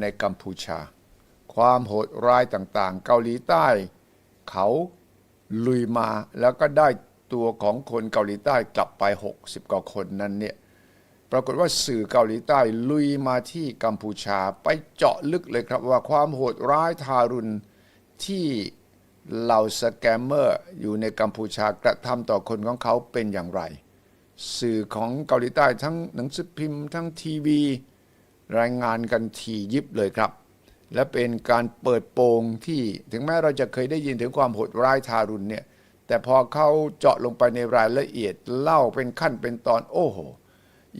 ในกัมพูชา ความโหดร้ายต่างๆ เกาหลีใต้ เขาลุยมาแล้วก็ได้ตัวของคนเกาหลีใต้กลับไป 60 กว่าคนนั้นเนี่ยปรากฏว่าสื่อเกาหลีใต้ลุยมาที่กัมพูชาไปเจาะลึกเลยครับว่าความโหดร้ายทารุณที่เหล่าสแกมเมอร์อยู่ในกัมพูชากระทำต่อคนของเขาเป็นอย่างไร สื่อของเกาหลีใต้ทั้งหนังสือพิมพ์ทั้งทีวี รายงานกันทียิบเลยครับ และเป็นการเปิดโปงที่ถึงแม้เราจะเคยได้ยินถึงความโหดร้ายทารุณเนี่ยแต่พอเขาเจาะลงไปในรายละเอียดเล่าเป็นขั้นเป็นตอนโอ้โห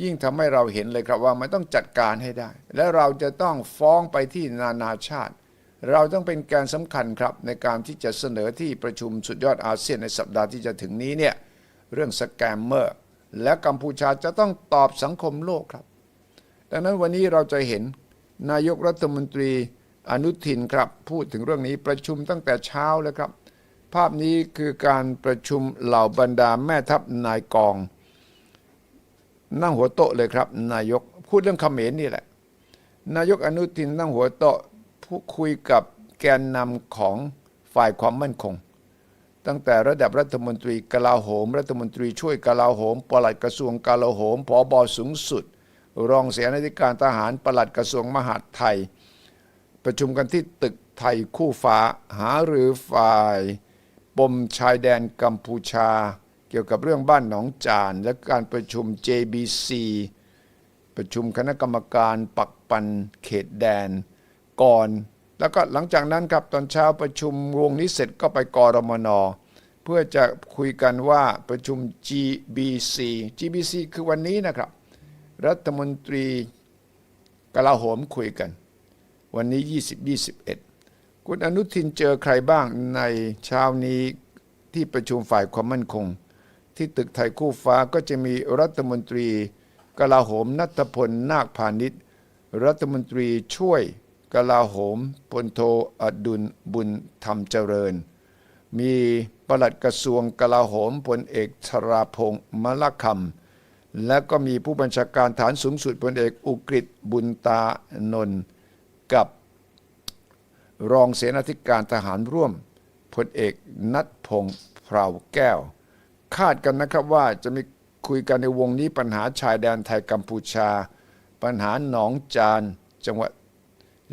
ยิ่งทำให้เราเห็นเลยครับว่ามันต้องจัดการให้ได้ และเราจะต้องฟ้องไปที่นานาชาติ เราต้องเป็นแกนสำคัญครับในการที่จะเสนอที่ประชุมสุดยอดอาเซียนในสัปดาห์ที่จะถึงนี้เนี่ยเรื่องสแกมเมอร์และกัมพูชาจะต้องตอบสังคมโลกครับ ดังนั้นวันนี้เราจะเห็นนายกรัฐมนตรีอนุทินครับพูดถึงเรื่องนี้ประชุมตั้งแต่เช้าแล้วครับ ภาพนี้คือการประชุมเหล่าบรรดาแม่ทัพนายกอง นั่งหัวโต๊ะเลยครับ นายกพูดเรื่องเขมรนี่แหละ นายกอนุทินนั่งหัวโต๊ะพูดคุยกับแกนนำของฝ่ายความมั่นคง ตั้งแต่ระดับรัฐมนตรีกลาโหม รัฐมนตรีช่วยกลาโหมปลัดกระทรวงกลาโหมผอบอสูงสุด รองเสนาธิการทหารปลัดกระทรวงมหาดไทย ประชุมกันที่ตึกไทยคู่ฟ้าหาหรือฝ่ายปมชายแดนกัมพูชา เกี่ยวกับเรื่องบ้านหนองจาน และการประชุม JBC ประชุมคณะกรรมการปักปันเขตแดน ก่อน แล้วก็หลังจากนั้นครับตอนเช้าประชุมวงนี้เสร็จก็ไปกรมนเพื่อจะคุยกันว่าประชุม GBC GBC คือวันนี้นะครับ รัฐมนตรีกลาโหมคุยกัน วันนี้ 20-21 คุณอนุทินเจอใครบ้างในเช้านี้ที่ประชุมฝ่ายความมั่นคง ที่ตึกไทยคู่ฟ้าก็จะมีรัฐมนตรีกลาโหมนัทพลนาคพาณิชย์รัฐมนตรีช่วยกลาโหมพลโทอดุลบุญธรรมเจริญ มีปลัดกระทรวงกลาโหมพลเอกชราพงษ์มลคำ และก็มีผู้บัญชาการฐานสูงสุดพลเอกอุกฤษบุญตานนท์กับรองเสนาธิการทหารร่วมพลเอกนัทพงษ์พราวแก้ว คาดกันนะครับว่าจะมีคุยกันในวงนี้ปัญหาชายแดนไทยกัมพูชา ปัญหาหนองจานจังหวัด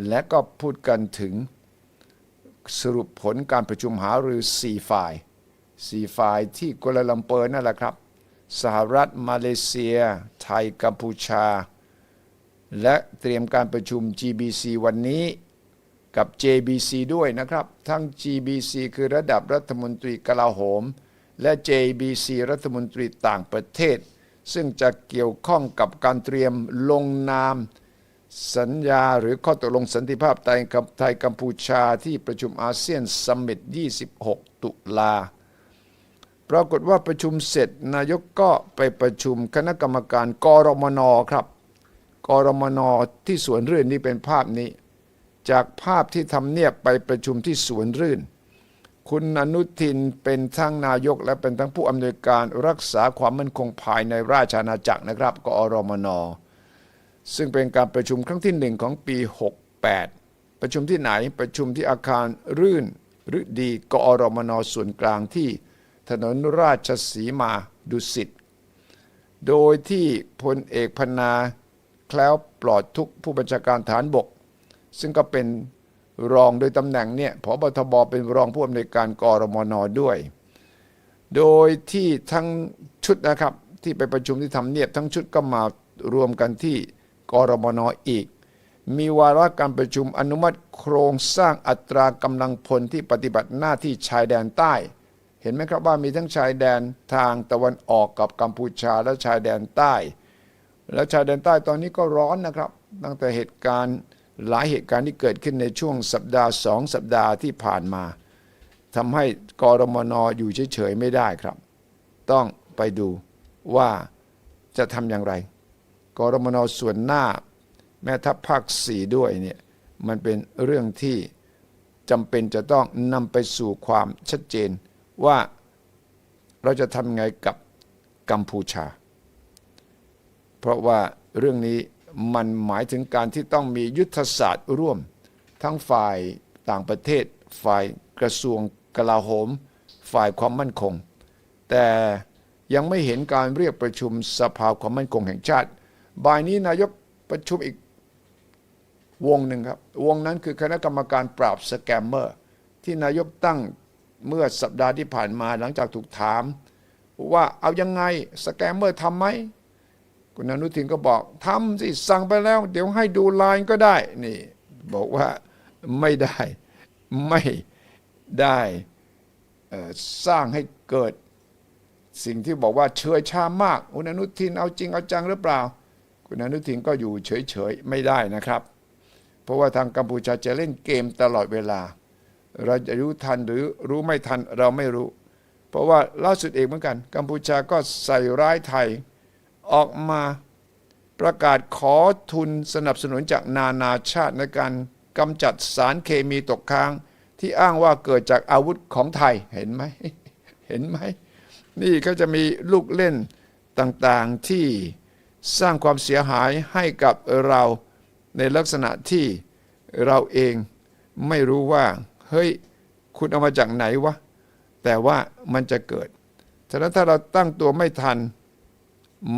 และก็พูดกันถึงสรุปผลการประชุมหารือ 4 ฝ่าย 4 ฝ่ายที่กัวลาลัมเปอร์นั่นแหละครับ สหรัฐ มาเลเซีย ไทย กัมพูชา และเตรียมการประชุม GBC วันนี้กับ JBC ด้วยนะครับ ทั้ง GBC คือระดับรัฐมนตรีกลาโหม และ JBC รัฐมนตรีต่างประเทศ ซึ่งจะเกี่ยวข้องกับการเตรียมลงนาม สัญญาหรือข้อตกลงสันติภาพไทยกับไทยกัมพูชาที่ประชุมอาเซียนซัมมิต26 ตุลา ปรากฏว่าประชุมเสร็จนายกก็ไปประชุมคณะกรรมการกรมนครับกรมนที่สวนรื่นนี่เป็นภาพนี้ จากภาพที่ทำเนียบไปประชุมที่สวนรื่น คุณอนุทินเป็นทั้งนายกและเป็นทั้งผู้อำนวยการรักษาความมั่นคงภายในราชอาณาจักรนะครับกอรมนซึ่งเป็นการประชุมครั้งที่หนึ่งของปี 68 ประชุมที่ไหนประชุมที่อาคารรื่นหรือดีกอรมนส่วนกลางที่ ถนนราชสีมาดุสิต โดยที่พลเอกพนาแคล้วปลอดทุกผู้บัญชาการฐานบก ซึ่งก็เป็นรองโดยตำแหน่งเนี่ยพบทบเป็นรองผู้อำนวยการกรมนด้วย โดยที่ทั้งชุดนะครับที่ไปประชุมที่ทำเนียบทั้งชุดก็มารวมกันที่กรมนอีก มีวาระการประชุมอนุมัติโครงสร้างอัตรากำลังพลที่ปฏิบัติหน้าที่ชายแดนใต้ เห็นไหมครับว่ามีทั้งชายแดนทางตะวันออกกับกัมพูชาและชายแดนใต้ แล้วชายแดนใต้ตอนนี้ก็ร้อนนะครับ ตั้งแต่เหตุการณ์หลายเหตุการณ์ที่เกิดขึ้นในช่วงสัปดาห์สองสัปดาห์ที่ผ่านมาทำให้กรมนออยู่เฉยๆไม่ได้ครับ ต้องไปดูว่าจะทำอย่างไร กรมนส่วนหน้า แม่ทัพภาคสี่ด้วยเนี่ยมันเป็นเรื่องที่จำเป็นจะต้องนำไปสู่ความชัดเจน ว่าเราจะทำไงกับกัมพูชา เพราะว่าเรื่องนี้มันหมายถึงการที่ต้องมียุทธศาสตร์ร่วม ทั้งฝ่ายต่างประเทศ ฝ่ายกระทรวงกลาโหม ฝ่ายความมั่นคง แต่ยังไม่เห็นการเรียกประชุมสภาความมั่นคงแห่งชาติ บ่ายนี้นายกประชุมอีกวงหนึ่งครับ วงนั้นคือคณะกรรมการปราบสแกมเมอร์ ที่นายกตั้ง เมื่อสัปดาห์ที่ผ่านมาหลังจากถูกถาม ว่าเอายังไงสแกมเมอร์ทำไหมคุณอนุทินก็บอกทำสิสั่งไปแล้ว เดี๋ยวให้ดูไลน์ก็ได้นี่บอกว่าไม่ได้ไม่ได้สร้างให้เกิด สิ่งที่บอกว่าเชยชามากคุณอนุทินเอาจริงเอาจังหรือเปล่า คุณอนุทินก็อยู่เฉยๆไม่ได้นะครับ เพราะว่าทางกัมพูชาจะเล่นเกมตลอดเวลา เราจะรู้ทันหรือรู้ไม่ทันเราไม่รู้ เพราะว่าล่าสุดเองเหมือนกัน กัมพูชาก็ใส่ร้ายไทยออกมาประกาศขอทุนสนับสนุนจากนานาชาติในการกำจัดสารเคมีตกค้าง ที่อ้างว่าเกิดจากอาวุธของไทยเห็นไหมเห็นไหม นี่ก็จะมีลูกเล่นต่างๆที่สร้างความเสียหายให้กับเราในลักษณะที่เราเองไม่รู้ว่า เฮ้ย คุณเอามาจากไหนวะ แต่ว่ามันจะเกิด ฉะนั้นถ้าเราตั้งตัวไม่ทัน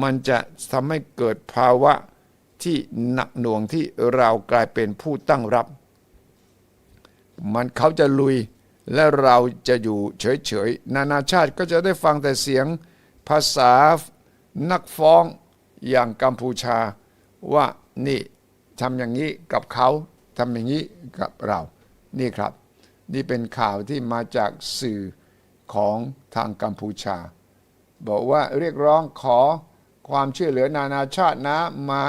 มันจะทำให้เกิดภาวะที่หนักหน่วงที่เรากลายเป็นผู้ตั้งรับ มันเขาจะลุยและเราจะอยู่เฉยๆ นานาชาติก็จะได้ฟังแต่เสียงภาษานักฟ้องอย่างกัมพูชา ว่านี่ทำอย่างนี้กับเขาทำอย่างนี้กับเรา นี่ครับ นี่เป็นข่าวที่มาจากสื่อของทางกัมพูชา บอกว่าเรียกร้องขอความช่วยเหลือนานาชาตินะมา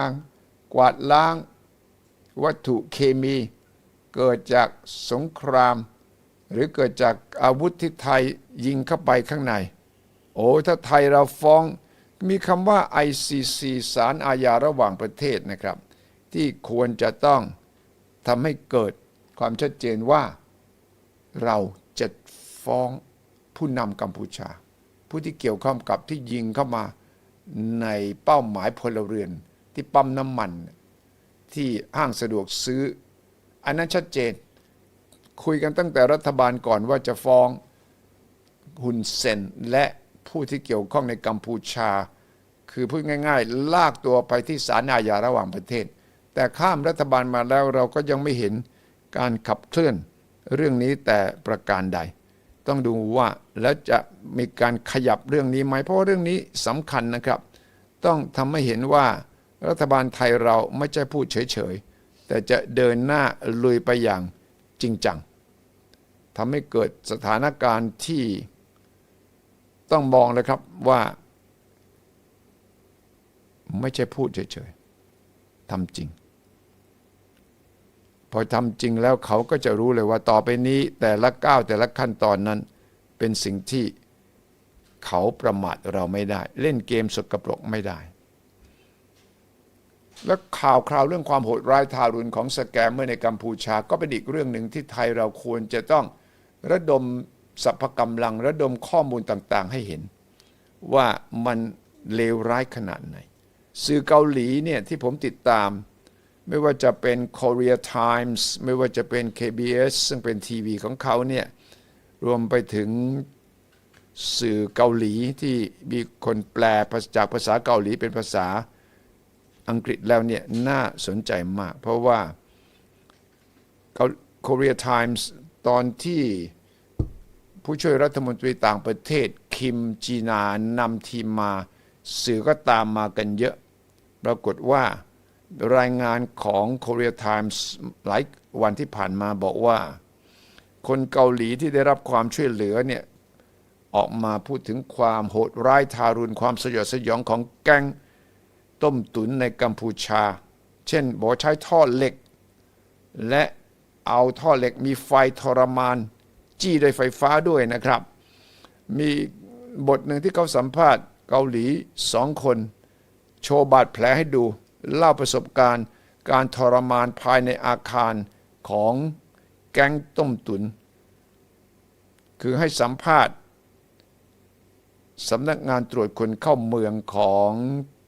กวาดล้าง วัตถุเคมี เกิดจากสงคราม หรือเกิดจากอาวุธที่ไทยยิงเข้าไปข้างใน โอ้ถ้าไทยเราฟ้องมีคำว่า ICC ศาลอาญาระหว่างประเทศนะครับ ที่ควรจะต้องทำให้เกิดความชัดเจนว่า เราจะฟ้องผู้นำกัมพูชา ผู้ที่เกี่ยวข้องกับที่ยิงเข้ามาในเป้าหมายพลเรือน ที่ปั๊มน้ำมัน ที่ห้างสะดวกซื้อ อันนั้นชัดเจน คุยกันตั้งแต่รัฐบาลก่อนว่าจะฟ้องฮุนเซนและผู้ที่เกี่ยวข้องในกัมพูชา คือพูดง่าย ๆ ลากตัวไปที่ศาลอาญาระหว่างประเทศ แต่ข้ามรัฐบาลมาแล้วเราก็ยังไม่เห็นการขับเคลื่อน เรื่องนี้แต่ประการใด ต้องดูว่าแล้วจะมีการขยับเรื่องนี้ไหมเพราะเรื่องนี้สำคัญนะครับ ต้องทำให้เห็นว่ารัฐบาลไทยเราไม่ใช่พูดเฉยๆ แต่จะเดินหน้าลุยไปอย่างจริงจังทำให้เกิดสถานการณ์ที่ต้องมองเลยครับว่า ไม่ใช่พูดเฉยๆทำจริง พอทำจริงแล้วเขาก็จะรู้เลยว่าต่อไปนี้แต่ละก้าวแต่ละขั้นตอนนั้น เป็นสิ่งที่เขาประมาทเราไม่ได้ เล่นเกมสกปรกไม่ได้ และข่าวคราวเรื่องความโหดร้ายทารุณของสแกมเมอร์ในกัมพูชา ก็เป็นอีกเรื่องหนึ่งที่ไทยเราควรจะต้องระดมสรรพกำลังระดมข้อมูลต่างๆ ให้เห็น ว่ามันเลวร้ายขนาดไหน สื่อเกาหลีเนี่ยที่ผมติดตาม ไม่ว่าจะเป็น Korea Times ไม่ว่าจะเป็น KBS ซึ่งเป็นทีวีของเขาเนี่ยรวมไปถึงสื่อเกาหลีที่มีคนแปลจากภาษาเกาหลีเป็นภาษาอังกฤษแล้วเนี่ยน่าสนใจมาก เพราะว่า Korea Times ตอนที่ผู้ช่วยรัฐมนตรีต่างประเทศ คิมจีนานำทีมมา สื่อก็ตามมากันเยอะ ปรากฏว่า รายงานของ Korea Times หลายวันที่ผ่านมาบอกว่า คนเกาหลีที่ได้รับความช่วยเหลือเนี่ยออกมาพูดถึงความโหดร้ายทารุณความสยดสยองของแก๊งต้มตุ๋นในกัมพูชา เช่นบอกใช้ท่อเหล็ก และเอาท่อเหล็กมีไฟทรมาน จี้ด้วยไฟฟ้าด้วยนะครับ มีบทหนึ่งที่เขาสัมภาษณ์เกาหลีสองคน โชว์บาดแผลให้ดู เล่าประสบการณ์การทรมานภายในอาคารของแก๊งต้มตุน คือให้สัมภาษณ์สำนักงานตรวจคนเข้าเมืองของ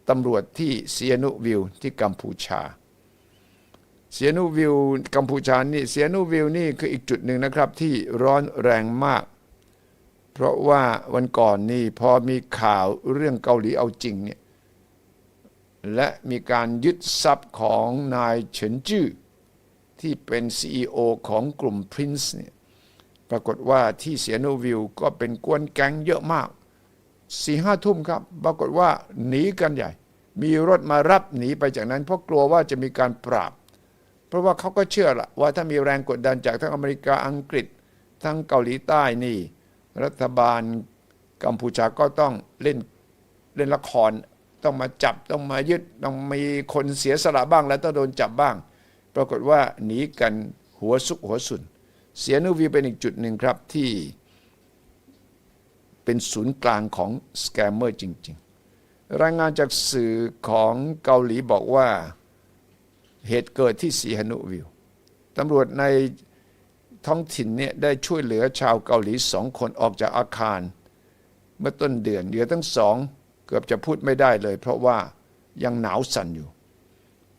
ตำรวจที่เซียนุวิลที่กัมพูชา เซียนุวิลกัมพูชานี่เซียนุวิลนี่คืออีกจุดหนึ่งนะครับที่ร้อนแรงมาก เพราะว่าวันก่อนนี่พอมีข่าวเรื่องเกาหลีเอาจริงเนี่ย และมีการยึดทรัพย์ของนายเฉินจื้อที่เป็น CEO ของกลุ่ม Prince เนี่ยปรากฏว่าที่เซียโนวิลก็เป็นกวนแก๊งเยอะมากสี่ห้าทุ่มครับ ปรากฏว่าหนีกันใหญ่ มีรถมารับหนีไปจากนั้น เพราะกลัวว่าจะมีการปราบ เพราะว่าเขาก็เชื่อละว่าถ้ามีแรงกดดันจากทั้งอเมริกาอังกฤษ ทั้งเกาหลีใต้นี่ รัฐบาลกัมพูชาก็ต้องเล่นเล่นละคร ต้องมาจับต้องมายึดต้องมีคนเสียสละบ้างแล้วต้องโดนจับบ้าง ปรากฏว่าหนีกันหัวซุกหัวสุน เสียนูวีเป็นอีกจุดหนึ่งครับที่เป็นศูนย์กลางของสแกมเมอร์จริง ๆ รายงานจากสื่อของเกาหลีบอกว่าเหตุเกิดที่สีฮนุวิวตำรวจในท้องถิ่นเนี่ยได้ช่วยเหลือชาวเกาหลีสองคนออกจากอาคาร เมื่อต้นเดือนเหลือทั้งสอง เกือบจะพูดไม่ได้เลย เพราะว่ายังหนาวสั่นอยู่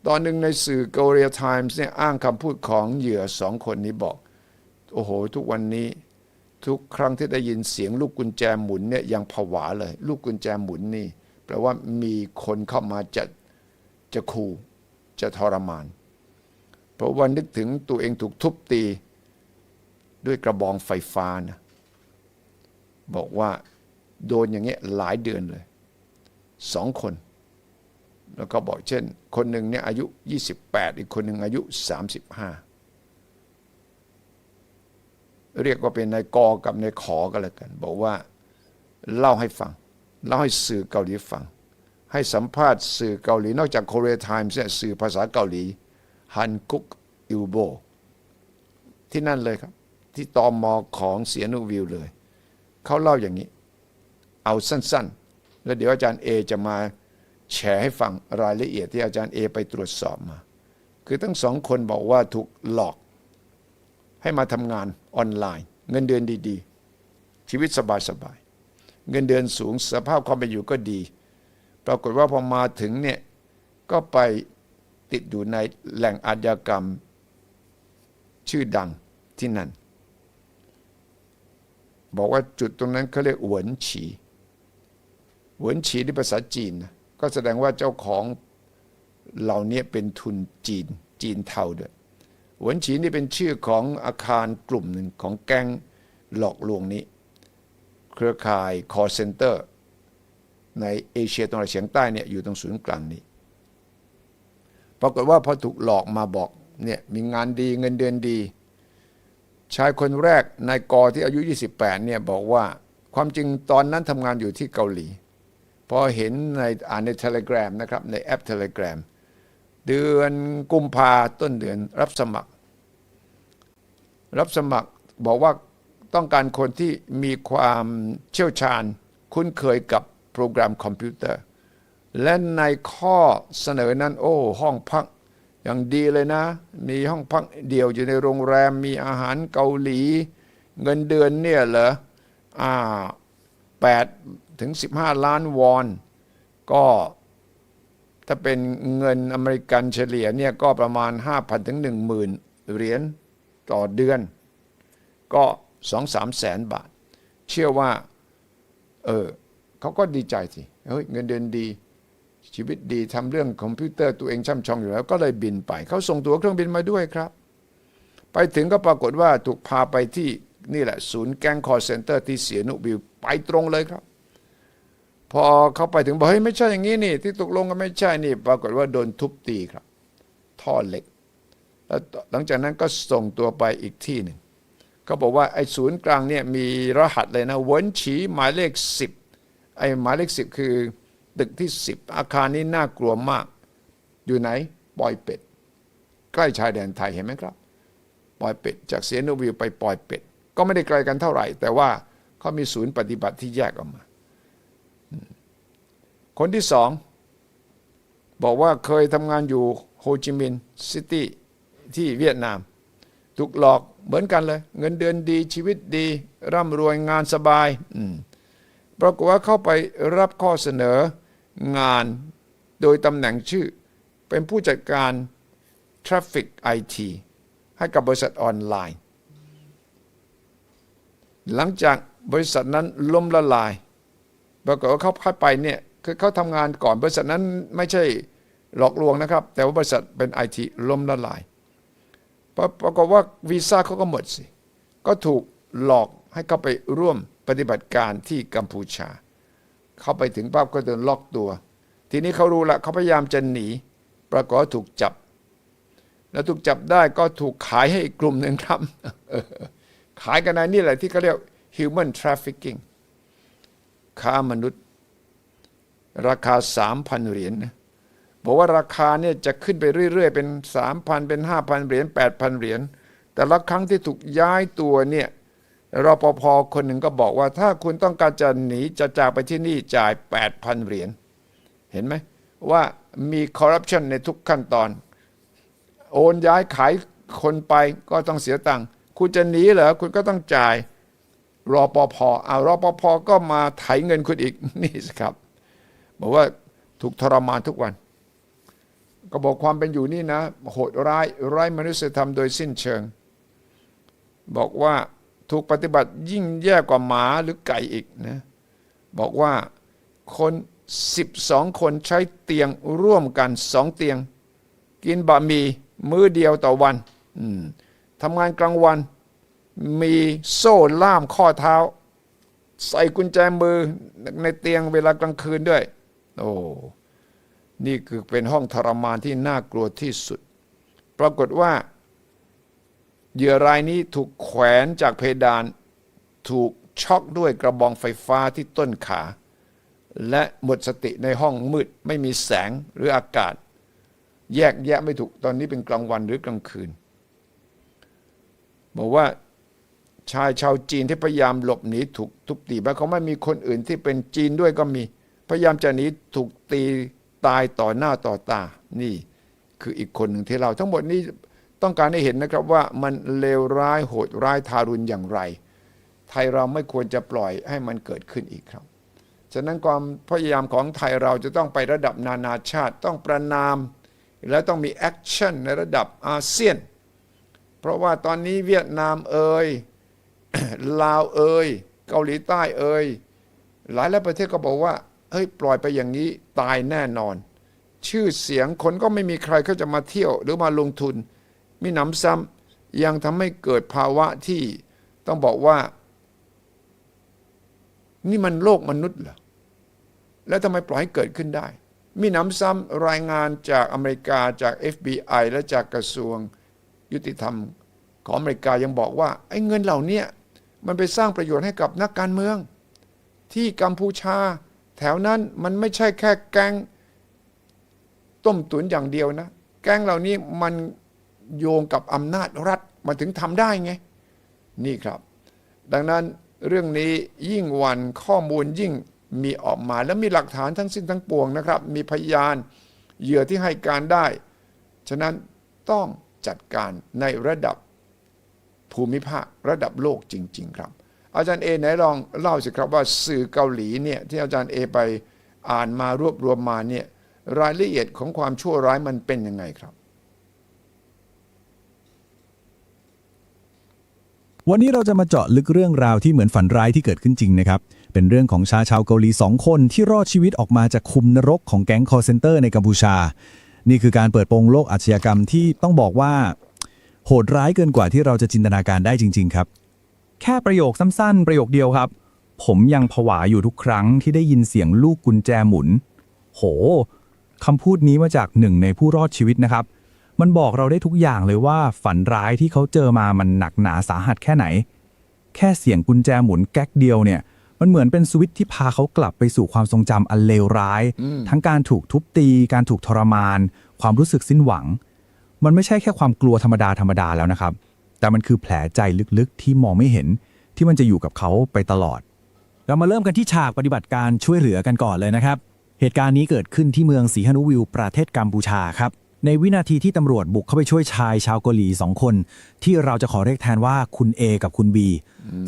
ตอนหนึ่งในสื่อ Korea Times เนี่ยอ้างคำพูดของเหยื่อสองคนนี้บอก โอ้โห ทุกวันนี้ทุกครั้งที่ได้ยินเสียงลูกกุญแจหมุนเนี่ยยังผวาเลย ลูกกุญแจหมุนนี่แปลว่ามีคนเข้ามาจะจะขู่จะทรมาน เพราะว่านึกถึงตัวเองถูกทุบตี ด้วยกระบองไฟฟ้านะบอกว่าโดนอย่างเงี้ยหลายเดือนเลย สองคน แล้วก็บอกเช่น คนหนึ่งเนี่ยอายุ 28 อีกคนหนึ่งอายุ 35 เรียกว่าเป็นนายกอกับนายขอกันแล้วกัน บอกว่าเล่าให้ฟัง เล่าให้สื่อเกาหลีฟัง ให้สัมภาษณ์สื่อเกาหลี นอกจาก Korea Times เนี่ยสื่อภาษาเกาหลีฮันกุกอิวโบที่นั่นเลยครับ ที่ตอมอของเสียนุวิวเลย เขาเล่าอย่างนี้ เอาสั้น ๆ แล้วเดี๋ยวอาจารย์เอจะมาแชร์ให้ฟังรายละเอียดที่อาจารย์เอไปตรวจสอบมา คือทั้งสองคนบอกว่าถูกหลอก ให้มาทำงานออนไลน์ เงินเดือนดีๆ ชีวิตสบายๆ เงินเดือนสูงสภาพความเป็นอยู่ก็ดี ปรากฏว่าพอมาถึงเนี่ยก็ไปติดอยู่ในแหล่งอาชญากรรมชื่อดังที่นั่น บอกว่าจุดตรงนั้นเขาเรียกหวนฉี หวนฉีที่ภาษาจีน ก็แสดงว่าเจ้าของเหล่านี้เป็นทุนจีนจีนเทาด้วยหวนฉีนี่เป็นชื่อของอาคารกลุ่มหนึ่งของแก๊งหลอกลวงนี้ เครือข่าย call center ในเอเชียตะวันออกเฉียงใต้เนี่ยอยู่ตรงศูนย์กลางนี้ ปรากฏว่าพอถูกหลอกมาบอกเนี่ยมีงานดีเงินเดือนดี ชายคนแรกนายกอที่อายุ 28เนี่ยบอกว่าความจริงตอนนั้นทำงานอยู่ที่เกาหลี พอเห็นในอ่านในเทเล gram นะครับ ในแอปเทเล gram เดือนกุมภาต้นเดือนรับสมัคร รับสมัครบอกว่าต้องการคนที่มีความเชี่ยวชาญ คุ้นเคยกับโปรแกรมคอมพิวเตอร์ และในข้อเสนอนั้นโอ้ห้องพักอย่างดีเลยนะ มีห้องพักเดี่ยวอยู่ในโรงแรมมีอาหารเกาหลี เงินเดือนเนี่ยเหรออ่าแปด ถึงสิบห้าล้านวอน ก็ถ้าเป็นเงินอเมริกันเฉลี่ยเนี่ยก็ประมาณ 5,000 ถึง 10,000 เหรียญต่อเดือน ก็ 2-3 แสนบาท เชื่อว่า เออเขาก็ดีใจสิเฮ้ยเงินเดือนดี ชีวิตดีทำเรื่องคอมพิวเตอร์ตัวเองช่ำชองอยู่แล้ว ก็เลยบินไป เขาส่งตั๋วเครื่องบินมาด้วยครับ ไปถึงก็ปรากฏว่าถูกพาไปที่นี่แหละ ศูนย์แก๊งคอร์เซนเตอร์ที่เสียนุบิวไปตรงเลยครับ พอเขาไปถึงบอกเฮ้ยไม่ใช่อย่างนี้นี่ ที่ตกลงกันไม่ใช่นี่ ปรากฏว่าโดนทุบตีครับ ท่อเหล็ก แล้วหลังจากนั้นก็ส่งตัวไปอีกที่หนึ่งเขาบอกว่าไอ้ศูนย์กลางเนี่ยมีรหัสเลยนะเวนฉีหมายเลขสิบไอ้หมายเลขสิบคือตึกที่สิบอาคารนี้น่ากลัวมาก อยู่ไหนปอยเป็ด ใกล้ชายแดนไทยเห็นไหมครับปอยเป็ด จากเซียโนวิวไปปอยเป็ด ก็ไม่ได้ไกลกันเท่าไหร่ แต่ว่าเขามีศูนย์ปฏิบัติที่แยกออกมา คนที่สองบอกว่าเคยทำงานอยู่โฮจิมินห์ซิตี้ที่เวียดนาม ถูกหลอกเหมือนกันเลย เงินเดือนดีชีวิตดี ร่ำรวยงานสบายปรากฏว่าเข้าไปรับข้อเสนองานโดยตำแหน่งชื่อ เป็นผู้จัดการ Traffic IT ให้กับบริษัทออนไลน์ หลังจากบริษัทนั้นล้มละลายปรากฏว่าเขาเข้าไปเนี่ย คือเขาทำงานก่อนบริษัทนั้นไม่ใช่หลอกลวงนะครับ แต่ว่าบริษัทเป็นไอทีล้มละลายปรากฏว่าวีซ่าเขาก็หมดสิ ก็ถูกหลอกให้เข้าไปร่วมปฏิบัติการที่กัมพูชา เข้าไปถึงปั๊บก็โดนล็อกตัว ทีนี้เขารู้ละเขาพยายามจะหนี ปรากฏถูกจับ แล้วถูกจับได้ก็ถูกขายให้อีกกลุ่มหนึ่งครับ ขายกันในนี่แหละที่เขาเรียก human trafficking ค้ามนุษย์ ราคา 3,000 เหรียญบอกว่าราคาเนี่ยจะขึ้นไปเรื่อยๆ เป็น 3,000 เป็น 5,000 เหรียญ 8,000 เหรียญ แต่ละครั้งที่ถูกย้ายตัวเนี่ยรปภคนหนึ่งก็บอกว่าถ้าคุณต้องการจะหนีจะจากไปที่นี่จ่าย 8,000 เหรียญ เห็นไหมว่ามีคอร์รัปชันในทุกขั้นตอน โอนย้ายขายคนไปก็ต้องเสียตังค์คุณจะหนีเหรอคุณก็ต้องจ่ายรอปภเอารอปภก็มาไถเงินคุณอีกนี่สิครับ บอกว่าถูกทรมานทุกวัน ก็บอกความเป็นอยู่นี่นะ โหดร้ายไร้มนุษยธรรมโดยสิ้นเชิง บอกว่าถูกปฏิบัติยิ่งแย่กว่าหมาหรือไก่อีกนะบอกว่าคน12 คนใช้เตียงร่วมกันสองเตียง กินบะหมี่มื้อเดียวต่อวันทำงานกลางวัน มีโซ่ล่ามข้อเท้า ใส่กุญแจมือในเตียงเวลากลางคืนด้วย โอ้นี่คือเป็นห้องทรมานที่น่ากลัวที่สุด ปรากฏว่า เหยื่อรายนี้ถูกแขวนจากเพดาน ถูกช็อกด้วยกระบองไฟฟ้าที่ต้นขา และหมดสติในห้องมืดไม่มีแสงหรืออากาศ แยกแยะไม่ถูกตอนนี้เป็นกลางวันหรือกลางคืน บอกว่าชายชาวจีนที่พยายามหลบหนีถูกทุบตีไปเขาไม่มีคนอื่นที่เป็นจีนด้วยก็มี พยายามจะหนีถูกตีตายต่อหน้าต่อตา นี่คืออีกคนหนึ่งที่เราทั้งหมดนี้ต้องการให้เห็นนะครับว่ามันเลวร้ายโหดร้ายทารุณอย่างไร ไทยเราไม่ควรจะปล่อยให้มันเกิดขึ้นอีกครับ ฉะนั้นความพยายามของไทยเราจะต้องไประดับนานาชาติต้องประนาม และต้องมีแอคชั่นในระดับอาเซียน เพราะว่าตอนนี้เวียดนามเอ่ยลาวเอ่ยเกาหลีใต้เอ่ยหลายหลายประเทศก็บอกว่า เฮ้ยปล่อยไปอย่างนี้ตายแน่นอน ชื่อเสียงคนก็ไม่มีใครเขาจะมาเที่ยวหรือมาลงทุน มีหนำซ้ำยังทำให้เกิดภาวะที่ต้องบอกว่า นี่มันโลกมนุษย์เหรอแล้วทำไมปล่อยให้เกิดขึ้นได้ มีหนำซ้ำรายงานจากอเมริกาจาก FBI และจากกระทรวงยุติธรรมของอเมริกายังบอกว่าไอ้เงินเหล่านี้มันไปสร้างประโยชน์ให้กับนักการเมือง ที่กัมพูชา แถวนั้นมันไม่ใช่แค่แก๊งต้มตุ๋นอย่างเดียวนะ แก๊งเหล่านี้มันโยงกับอำนาจรัฐมาถึงทำได้ไง นี่ครับ ดังนั้นเรื่องนี้ยิ่งวันข้อมูลยิ่งมีออกมาและมีหลักฐานทั้งสิ้นทั้งปวงนะครับ มีพยานเหยื่อที่ให้การได้ ฉะนั้นต้องจัดการในระดับภูมิภาคระดับโลกจริง ๆ ครับ อาจารย์เอไหนลองเล่าสิครับว่าสื่อเกาหลีเนี่ยที่อาจารย์เอไปอ่านมารวบรวมมาเนี่ยรายละเอียดของความชั่วร้ายมันเป็นยังไงครับ วันนี้เราจะมาเจาะลึกเรื่องราวที่เหมือนฝันร้ายที่เกิดขึ้นจริงนะครับ เป็นเรื่องของชาชาวเกาหลี 2 คนที่รอดชีวิตออกมาจากคุมนรกของแก๊งคอร์เซนเตอร์ในกัมพูชา นี่คือการเปิดโปงโลกอาชญากรรมที่ต้องบอกว่า โหดร้ายเกินกว่าที่เราจะจินตนาการได้จริง ๆ ครับ แค่ประโยคสั้นๆ ประโยคเดียวครับ ผมยังผวาอยู่ทุกครั้งที่ได้ยินเสียงลูกกุญแจหมุน โหคำพูดนี้มาจากหนึ่งในผู้รอดชีวิตนะครับ มันบอกเราได้ทุกอย่างเลยว่าฝันร้ายที่เขาเจอมามันหนักหนาสาหัสแค่ไหน แค่เสียงกุญแจหมุนแก๊กเดียวเนี่ย มันเหมือนเป็นสวิตช์ที่พาเขากลับไปสู่ความทรงจำอันเลวร้าย ทั้งการถูกทุบตี การถูกทรมาน ความรู้สึกสิ้นหวัง มันไม่ใช่แค่ความกลัวธรรมดาธรรมดาแล้วนะครับ แต่มันคือแผลใจลึกๆ ที่มองไม่เห็นที่มันจะอยู่กับเขาไปตลอด เรามาเริ่มกันที่ฉากปฏิบัติการช่วยเหลือกันก่อนเลยนะครับ เหตุการณ์นี้เกิดขึ้นที่เมืองสีหนุวิว ประเทศกัมพูชาครับ ในวินาทีที่ตำรวจบุกเข้าไปช่วยชายชาวเกาหลีสองคน ที่เราจะขอเรียกแทนว่าคุณ A กับคุณ B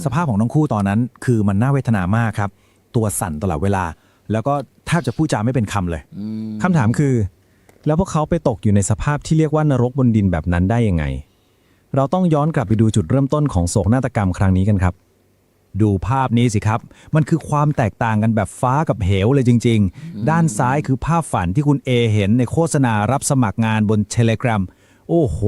สภาพของทั้งคู่ตอนนั้น คือมันน่าเวทนามากครับ ตัวสั่นตลอดเวลา แล้วก็แทบจะพูดจาไม่เป็นคำเลยอืมคำถามคือ แล้วพวกเขาไปตกอยู่ในสภาพที่เรียกว่านรกบนดินแบบนั้นได้ยังไง เราต้องย้อนกลับไปดูจุดเริ่มต้นของโศกนาฏกรรมครั้งนี้กันครับ ดูภาพนี้สิครับ มันคือความแตกต่างกันแบบฟ้ากับเหวเลยจริง ๆ ด้านซ้ายคือภาพฝันที่คุณเอเห็นในโฆษณารับสมัครงานบนเทเลกรา m โอ้โห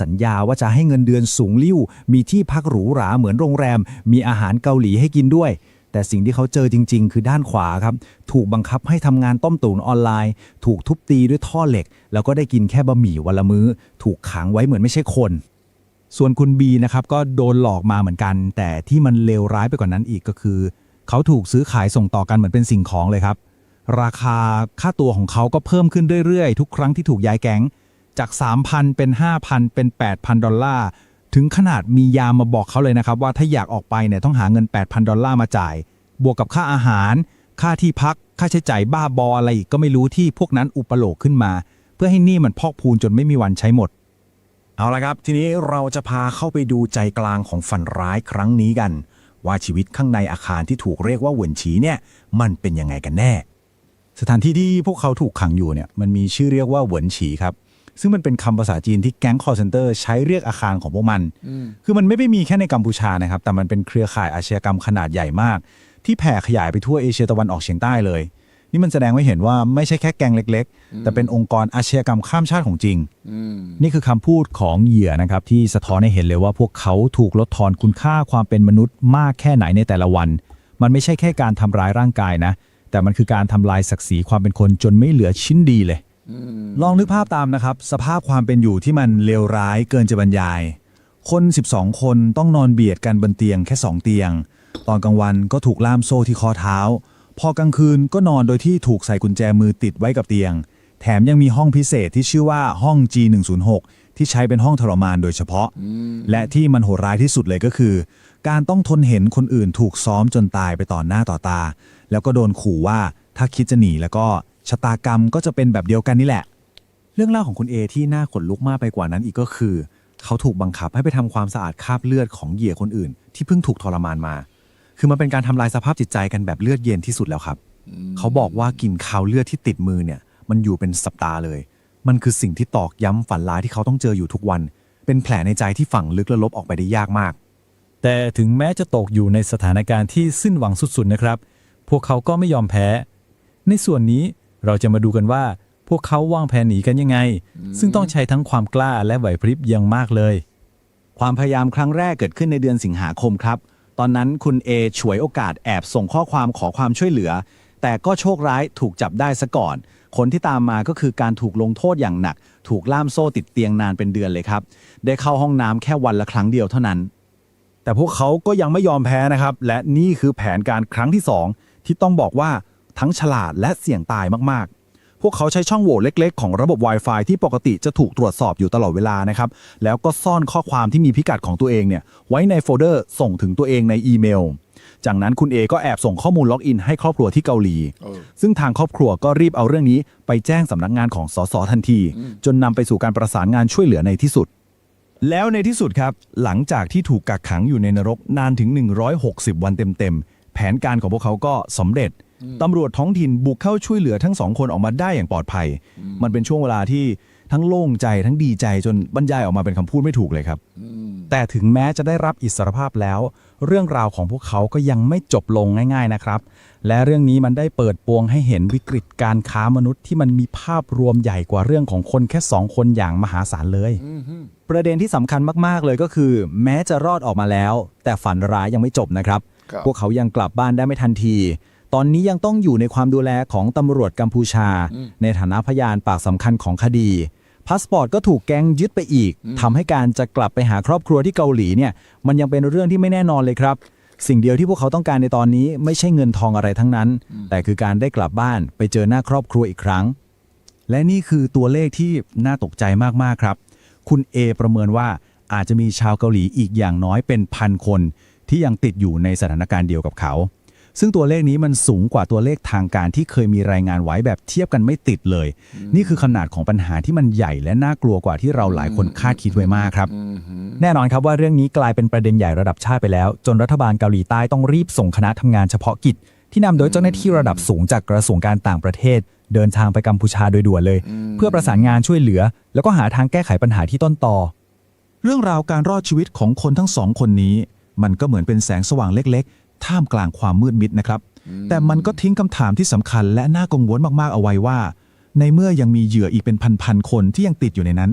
สัญญาว่าจะให้เงินเดือนสูงลิ่ว มีที่พักหรูหราเหมือนโรงแรม มีอาหารเกาหลีให้กินด้วย แต่สิ่งที่เขาเจอจริง ๆ คือด้านขวาครับ ถูกบังคับให้ทำงานต้มตุ๋นออนไลน์ ถูกทุบตีด้วยท่อเหล็ก แล้วก็ได้กินแค่บะหมี่วันละมื้อ ถูกขังไว้เหมือนไม่ใช่คน ส่วนคุณบีนะครับก็โดนหลอกมาเหมือนกัน แต่ที่มันเลวร้ายไปกว่านั้นอีกก็คือ เขาถูกซื้อขายส่งต่อกันเหมือนเป็นสิ่งของเลยครับ ราคาค่าตัวของเขาก็เพิ่มขึ้นเรื่อยๆ ทุกครั้งที่ถูกย้ายแก๊ง จาก 3,000 เป็น 5,000 เป็น 8,000 ดอลลาร์ ถึงขนาดมียามมาบอกเขาเลยนะครับ ว่าถ้าอยากออกไปเนี่ยต้องหาเงิน 8,000 ดอลลาร์มาจ่าย บวกกับค่าอาหาร ค่าที่พัก ค่าใช้จ่ายบ้าบออะไรอีกก็ไม่รู้ที่พวกนั้นอุปโลกขึ้นมา เพื่อให้หนี่มันพอกพูนจนไม่มีวันใช้หมด เอาละครับ ทีนี้เราจะพาเข้าไปดูใจกลางของฝันร้ายครั้งนี้กัน ว่าชีวิตข้างในอาคารที่ถูกเรียกว่าเหวินฉีเนี่ย มันเป็นยังไงกันแน่ สถานที่ที่พวกเขาถูกขังอยู่เนี่ยมันมีชื่อเรียกว่าเหวินฉีครับ ซึ่งมันเป็นคำภาษาจีนที่แก๊งคอร์เซนเตอร์ใช้เรียกอาคารของพวกมัน คือมันไม่ได้มีแค่ในกัมพูชานะครับ แต่มันเป็นเครือข่ายอาชญากรรมขนาดใหญ่มาก ที่แผ่ขยายไปทั่วเอเชียตะวันออกเฉียงใต้เลย นี่มันแสดงให้เห็นว่าไม่ใช่แค่แก๊งเล็ก ๆ แต่เป็นองค์กรอาชญากรรมข้ามชาติของจริงอืมนี่คือคำพูดของเหยื่อนะครับที่สะท้อนให้เห็นเลยว่าพวกเขาถูกลดทอนคุณค่าความเป็นมนุษย์มากแค่ไหนในแต่ละวัน มันไม่ใช่แค่การทำร้ายร่างกายนะ แต่มันคือการทำลายศักดิ์ศรีความเป็นคนจนไม่เหลือชิ้นดีเลย ลองนึกภาพตามนะครับ สภาพความเป็นอยู่ที่มันเลวร้ายเกินจะบรรยาย คน 12 คนต้องนอนเบียดกันบนเตียงแค่ 2 เตียง ตอนกลางวันก็ถูกล่ามโซ่ที่ข้อเท้า พอกลางคืนก็นอนโดยที่ถูกใส่กุญแจมือติดไว้กับเตียง แถมยังมีห้องพิเศษที่ชื่อว่าห้อง G106 ที่ใช้เป็นห้องทรมานโดยเฉพาะ และที่มันโหดร้ายที่สุดเลยก็คือ การต้องทนเห็นคนอื่นถูกซ้อมจนตายไปต่อหน้าต่อตา แล้วก็โดนขู่ว่าถ้าคิดจะหนีแล้วก็ชะตากรรมก็จะเป็นแบบเดียวกันนี่แหละ เรื่องเล่าของคุณเอที่น่าขนลุกมากไปกว่านั้นอีกก็คือ เขาถูกบังคับให้ไปทำความสะอาดคราบเลือดของเหยื่อคนอื่น ที่เพิ่งถูกทรมานมา คือมันเป็นการทำลายสภาพจิตใจกันแบบเลือดเย็นที่สุดแล้วครับ เขาบอกว่ากลิ่นคาวเลือดที่ติดมือเนี่ย มันอยู่เป็นสัปดาห์เลย มันคือสิ่งที่ตอกย้ำฝันร้ายที่เขาต้องเจออยู่ทุกวัน เป็นแผลในใจที่ฝังลึกและลบออกไปได้ยากมาก แต่ถึงแม้จะตกอยู่ในสถานการณ์ที่สิ้นหวังสุดๆนะครับ พวกเขาก็ไม่ยอมแพ้ ในส่วนนี้เราจะมาดูกันว่า พวกเขาวางแผนหนีกันยังไง ซึ่งต้องใช้ทั้งความกล้าและไหวพริบอยังมากเลย ความพยายามครั้งแรกเกิดขึ้นในเดือนสิงหาคมครับ ตอนนั้นคุณเอฉวยโอกาสแอบส่งข้อความขอความช่วยเหลือ แต่ก็โชคร้ายถูกจับได้ซะก่อน คนที่ตามมาก็คือการถูกลงโทษอย่างหนัก ถูกล่ามโซ่ติดเตียงนานเป็นเดือนเลยครับ ได้เข้าห้องน้ำแค่วันละครั้งเดียวเท่านั้น แต่พวกเขาก็ยังไม่ยอมแพ้นะครับ และนี่คือแผนการครั้งที่ 2 ที่ต้องบอกว่าทั้งฉลาดและเสี่ยงตายมากๆ พวกเขาใช้ช่องโหว่เล็ก ๆ ของระบบ Wi-Fi ที่ปกติจะถูกตรวจสอบอยู่ตลอดเวลานะครับ แล้วก็ซ่อนข้อความที่มีพิกัดของตัวเองเนี่ยไว้ในโฟลเดอร์ส่งถึงตัวเองในอีเมล จากนั้นคุณเอก็แอบส่งข้อมูลล็อกอินให้ครอบครัวที่เกาหลีเออซึ่งทางครอบครัวก็รีบเอาเรื่องนี้ไปแจ้งสำนักงานของสสทันที จนนำไปสู่การประสานงานช่วยเหลือในที่สุดแล้วในที่สุดครับ หลังจากที่ถูกกักขังอยู่ในนรกนานถึง 160 วันเต็มๆ แผนการของพวกเขาก็สำเร็จ ตำรวจท้องถิ่นบุกเข้าช่วยเหลือทั้งสองคนออกมาได้อย่างปลอดภัย มันเป็นช่วงเวลาที่ทั้งโล่งใจทั้งดีใจจนบรรยายออกมาเป็นคำพูดไม่ถูกเลยครับ แต่ถึงแม้จะได้รับอิสรภาพแล้ว เรื่องราวของพวกเขาก็ยังไม่จบลงง่าย ๆนะครับ และเรื่องนี้มันได้เปิดโปงให้เห็นวิกฤตการค้ามนุษย์ที่มันมีภาพรวมใหญ่กว่าเรื่องของคนแค่สองคนอย่างมหาศาลเลย ประเด็นที่สำคัญมากๆเลยก็คือ แม้จะรอดออกมาแล้ว แต่ฝันร้ายยังไม่จบนะครับครับพวกเขายังกลับบ้านได้ไม่ทันที ตอนนี้ยังต้องอยู่ในความดูแลของตำรวจกัมพูชา ในฐานะพยานปากสำคัญของคดีพาสปอร์ตก็ถูกแก๊งยึดไปอีกทำให้การจะกลับไปหาครอบครัวที่เกาหลีเนี่ยมันยังเป็นเรื่องที่ไม่แน่นอนเลยครับ สิ่งเดียวที่พวกเขาต้องการในตอนนี้ไม่ใช่เงินทองอะไรทั้งนั้น แต่คือการได้กลับบ้านไปเจอหน้าครอบครัวอีกครั้ง และนี่คือตัวเลขที่น่าตกใจมากๆครับ คุณเอประเมินว่าอาจจะมีชาวเกาหลีอีกอย่างน้อยเป็นพันคน ที่ยังติดอยู่ในสถานการณ์เดียวกับเขา ซึ่งตัวเลขนี้มันสูงกว่าตัวเลขทางการที่เคยมีรายงานไว้แบบเทียบกันไม่ติดเลย นี่คือขนาดของปัญหาที่มันใหญ่และน่ากลัวกว่าที่เราหลายคนคาดคิดไว้มากครับ แน่นอนครับว่าเรื่องนี้กลายเป็นประเด็นใหญ่ระดับชาติไปแล้ว จนรัฐบาลเกาหลีใต้ต้องรีบส่งคณะทำงานเฉพาะกิจ ที่นำโดยเจ้าหน้าที่ระดับสูงจากกระทรวงการต่างประเทศ เดินทางไปกัมพูชาโดยด่วนเลย เพื่อประสานงานช่วยเหลือ แล้วก็หาทางแก้ไขปัญหาที่ต้นตอเรื่องราวการรอดชีวิตของคนทั้งสองคนนี้ มันก็เหมือนเป็นแสงสว่างเล็กๆ ท่ามกลางความมืดมิดนะครับ แต่มันก็ทิ้งคำถามที่สำคัญ และน่ากังวลมากๆเอาไว้ว่า ในเมื่อยังมีเหยื่ออีกเป็นพันๆคนที่ยังติดอยู่ในนั้น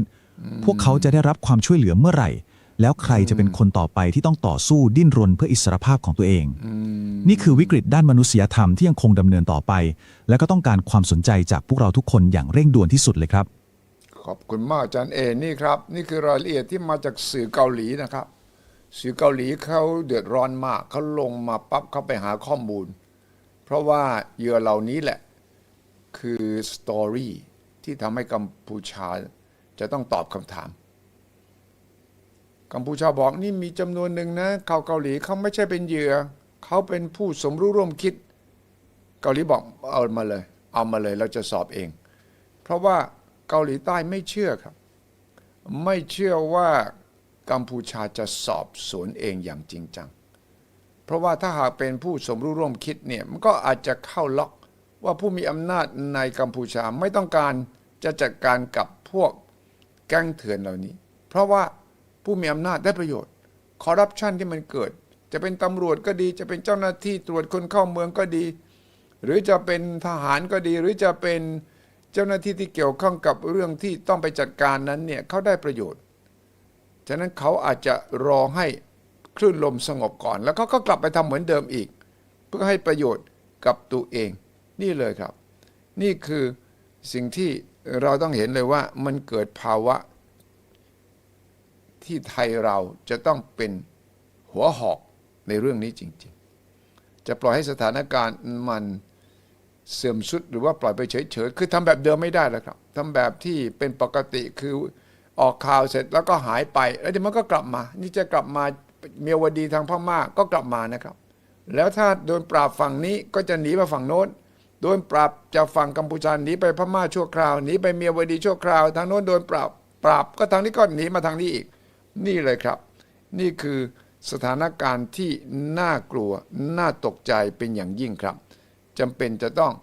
พวกเขาจะได้รับความช่วยเหลือเมื่อไหร่ แล้วใครจะเป็นคนต่อไปที่ต้องต่อสู้ดิ้นรนเพื่ออิสรภาพของตัวเอง นี่คือวิกฤตด้านมนุษยธรรมที่ยังคงดำเนินต่อไป และก็ต้องการความสนใจจากพวกเราทุกคนอย่างเร่งด่วนที่สุดเลยครับ ขอบคุณมากอาจารย์เอนี่ครับ นี่คือรายละเอียดที่มาจากสื่อเกาหลีนะครับ สื่อเกาหลีเขาเดือดร้อนมากเขาลงมาปั๊บเขาไปหาข้อมูล เพราะว่าเหยื่อเหล่านี้แหละ คือสตอรี่ที่ทำให้กัมพูชาจะต้องตอบคำถาม กัมพูชาบอกนี่มีจำนวนหนึ่งนะเขาเกาหลีเขาไม่ใช่เป็นเหยื่อเขาเป็นผู้สมรู้ร่วมคิด เกาหลีบอกเอามาเลย เอามาเลยเราจะสอบเอง เพราะว่าเกาหลีใต้ไม่เชื่อครับ ไม่เชื่อว่า กัมพูชาจะสอบสวนเองอย่างจริงจัง เพราะว่าถ้าหากเป็นผู้สมรู้ร่วมคิดเนี่ยมันก็อาจจะเข้าล็อกว่าผู้มีอำนาจในกัมพูชาไม่ต้องการจะจัดการกับพวกแก๊งเถื่อนเหล่านี้ เพราะว่าผู้มีอำนาจได้ประโยชน์ คอร์รัปชันที่มันเกิด จะเป็นตำรวจก็ดี จะเป็นเจ้าหน้าที่ตรวจคนเข้าเมืองก็ดี หรือจะเป็นทหารก็ดี หรือจะเป็นเจ้าหน้าที่ที่เกี่ยวข้องกับเรื่องที่ต้องไปจัดการนั้นเนี่ยเขาได้ประโยชน์ ฉะนั้นเขาอาจจะรอให้คลื่นลมสงบก่อน แล้วเขาก็กลับไปทำเหมือนเดิมอีก เพื่อให้ประโยชน์กับตัวเอง นี่เลยครับ นี่คือสิ่งที่เราต้องเห็นเลยว่ามันเกิดภาวะ ที่ไทยเราจะต้องเป็นหัวหอกในเรื่องนี้จริง ๆ จะปล่อยให้สถานการณ์มันเสื่อมสุดหรือว่าปล่อยไปเฉยๆ คือทำแบบเดิมไม่ได้แล้วครับทำแบบที่เป็นปกติคือ ออกข่าวเสร็จแล้วก็หายไป แล้วเดี๋ยวมันก็กลับมา นี่จะกลับมาเมียวดีทางพม่าก็กลับมานะครับ แล้วถ้าโดนปราบฝั่งนี้ก็จะหนีมาฝั่งโน้นโดนปราบจากฝั่งกัมพูชาหนีไปพม่าชั่วคราวหนีไปเมียวดีชั่วคราว ทางโน้นโดนปราบปราบก็ทางนี้ก็หนีมาทางนี้อีก นี่เลยครับ นี่คือสถานการณ์ที่น่ากลัวน่าตกใจเป็นอย่างยิ่งครับจำเป็นจะต้อง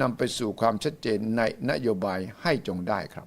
นำไปสู่ความชัดเจนในนโยบายให้จงได้ครับ